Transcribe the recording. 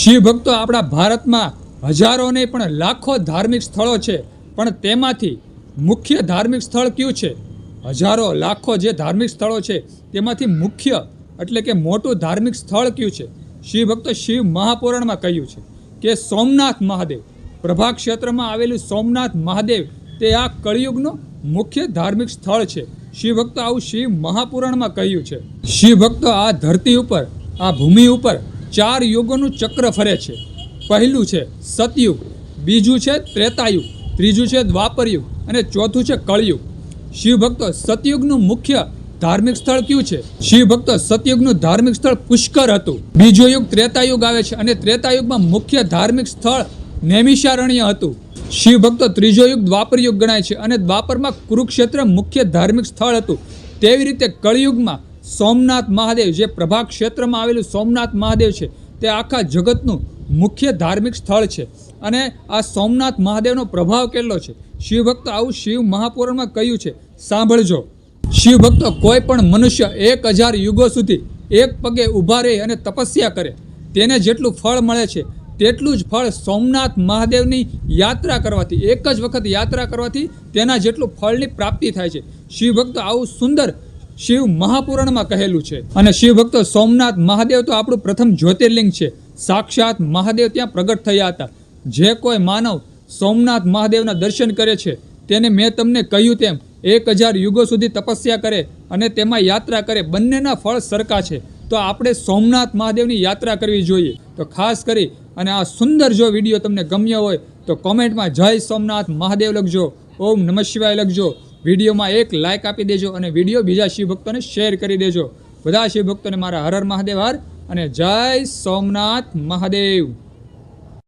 શિવ ભક્તો આપણા ભારતમાં હજારો નહીં પણ લાખો ધાર્મિક સ્થળો છે, પણ તેમાંથી મુખ્ય ધાર્મિક સ્થળ કયું છે? હજારો, લાખો જે ધાર્મિક સ્થળો છે, તેમાંથી મુખ્ય એટલે કે મોટું ધાર્મિક સ્થળ કયું છે? શિવ ભક્તો શિવ મહાપુરાણમાં કહ્યું છે કે સોમનાથ મહાદેવ. પ્રભા ક્ષેત્રમાં આવેલું સોમનાથ મહાદેવ, તે આ કળિયુગનું મુખ્ય ધાર્મિક સ્થળ છે. શિવ ભક્તો આવું શિવ મહાપુરાણમાં કહ્યું છે. શિવ ભક્તો આ ધરતી ઉપર, આ ભૂમિ ઉપર ચાર યુગોનું ચક્ર ફરે છે. પહેલું છે સતયુગ, બીજું છે ત્રેતાયુગ, ત્રીજું છે દ્વાપરયુગ અને ચોથું છે કળયુગ. શિવભક્તો સતયુગનું મુખ્ય ધાર્મિક સ્થળ કયું છે? શિવ ભક્તો સતયુગનું ધાર્મિક સ્થળ પુષ્કર હતું. બીજો યુગ ત્રેતાયુગ આવે છે અને ત્રેતાયુગમાં મુખ્ય ધાર્મિક સ્થળ નૈમિષારણ્ય હતું. શિવ ભક્તો ત્રીજો યુગ દ્વાપર યુગ ગણાય છે અને દ્વાપરમાં કુરુક્ષેત્ર મુખ્ય ધાર્મિક સ્થળ હતું. તેવી રીતે કળિયુગમાં સોમનાથ મહાદેવ, જે પ્રભા ક્ષેત્રમાં આવેલું સોમનાથ મહાદેવ છે, તે આખા જગતનું મુખ્ય ધાર્મિક સ્થળ છે. અને આ સોમનાથ મહાદેવનો પ્રભાવ કેટલો છે? શિવભક્ત આવું શિવ મહાપુરાણમાં કહ્યું છે. સાંભળજો. શિવભક્ત કોઈ પણ મનુષ્ય એક હજાર યુગો સુધી એક પગે ઊભા રહે અને તપસ્યા કરે. તેને જેટલું ફળ મળે છે, તેટલું જ ફળ સોમનાથ મહાદેવની યાત્રા કરવાથી, એક જ વખત યાત્રા કરવાથી તેના જેટલું ફળની પ્રાપ્તિ થાય છે. શિવભક્ત આવું સુંદર શિવ મહાપુરાણમાં કહેલું છે. અને શિવ ભક્તો સોમનાથ મહાદેવ તો આપણું પ્રથમ જ્યોતિર્લિંગ છે. સાક્ષાત મહાદેવ ત્યાં પ્રગટ થયા હતા. જે કોઈ માનવ સોમનાથ મહાદેવના દર્શન કરે છે, તેને મેં તમને કહ્યું તેમ એક હજાર યુગો સુધી તપસ્યા કરે અને તેમાં યાત્રા કરે, બંનેના ફળ સરખા છે. તો આપણે સોમનાથ મહાદેવની યાત્રા કરવી જોઈએ. તો ખાસ કરી અને આ સુંદર જો વીડિયો તમને ગમ્યો હોય, તો કોમેન્ટમાં જય સોમનાથ મહાદેવ લખજો. ઓમ નમઃ શિવાય લખજો. વિડીયોમાં એક લાઇક આપી દેજો અને વીડિયો બીજા શિવભક્તોને શેર કરી દેજો. બધા શિવભક્તોને મારા હર હર મહાદેવ હર અને જય સોમનાથ મહાદેવ.